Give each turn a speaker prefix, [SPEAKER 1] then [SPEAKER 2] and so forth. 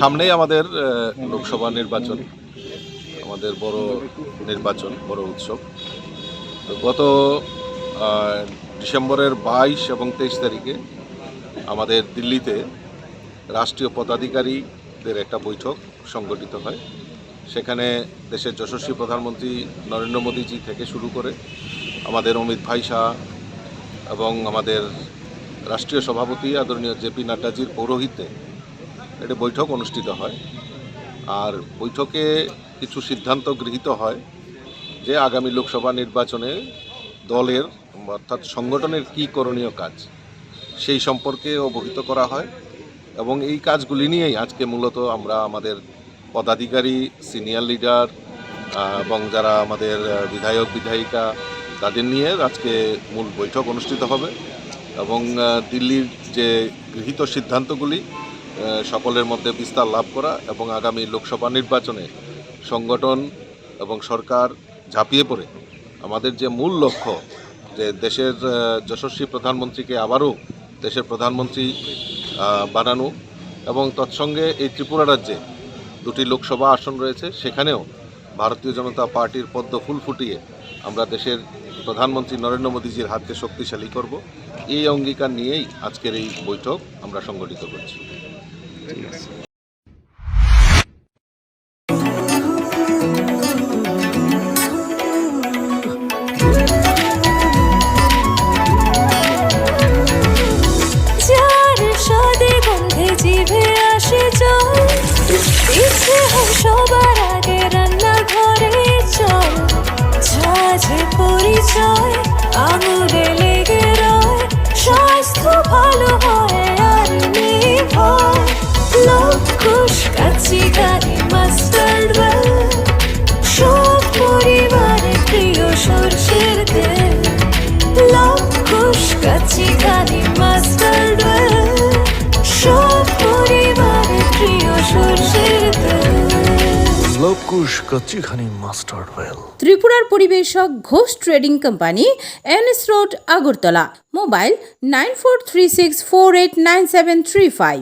[SPEAKER 1] সামনেই আমাদের লোকসভা নির্বাচন, আমাদের বড় নির্বাচন, বড় উৎসব। গত ডিসেম্বরের বাইশ এবং তেইশ তারিখে আমাদের দিল্লিতে রাষ্ট্রীয় পদাধিকারীদের একটা বৈঠক সংগঠিত হয়। সেখানে দেশের যশস্বী প্রধানমন্ত্রী নরেন্দ্র মোদীজি থেকে শুরু করে আমাদের অমিত ভাই শাহ এবং আমাদের রাষ্ট্রীয় সভাপতি আদরণীয় জেপি নাড্ডাজির পৌরোহিত্যে একটি বৈঠক অনুষ্ঠিত হয়। আর বৈঠকে কিছু সিদ্ধান্ত গৃহীত হয় যে আগামী লোকসভা নির্বাচনে দলের অর্থাৎ সংগঠনের কী করণীয় কাজ সেই সম্পর্কে অবহিত করা হয় এবং এই কাজগুলি নিয়েই আজকে মূলত আমরা আমাদের পদাধিকারী, সিনিয়র লিডার, এবং যারা আমাদের বিধায়ক, বিধায়িকা তাদের নিয়ে আজকে মূল বৈঠক অনুষ্ঠিত হবে এবং দিল্লির যে গৃহীত সিদ্ধান্তগুলি সকলের মধ্যে বিস্তার লাভ করা এবং আগামী লোকসভা নির্বাচনে সংগঠন এবং সরকার ঝাঁপিয়ে পড়ে। আমাদের যে মূল লক্ষ্য যে দেশের যশস্বী প্রধানমন্ত্রীকে আবারও দেশের প্রধানমন্ত্রী বানানো এবং তৎসঙ্গে এই ত্রিপুরা রাজ্যে দুটি লোকসভা আসন রয়েছে। সেখানেও ভারতীয় জনতা পার্টির পদ্ম ফুল ফুটিয়ে আমরা দেশের প্রধানমন্ত্রী নরেন্দ্র মোদীজির হাতকে শক্তিশালী করব। এই অঙ্গীকার নিয়েই আজকের এই বৈঠক আমরা সংগঠিত করছি।
[SPEAKER 2] ইচ্ছে হয় সবার আগে রান্নাঘরে চল। ঝাঝে পরিচয় আঙুলে লেগে রয় স্বাস্থ্য ভালো কাচি গাড়ি মাস্টার্ড সব পরিবারের প্রিয় সর্ষের তেল। কাচি গাড়ি মাস্টার্ড সব পরিবারের প্রিয় সর্ষের তেল।
[SPEAKER 3] ত্রিপুরার পরিবেশক Ghosh trading company NS road Agartala. Mobile nine four three six four eight nine seven three five.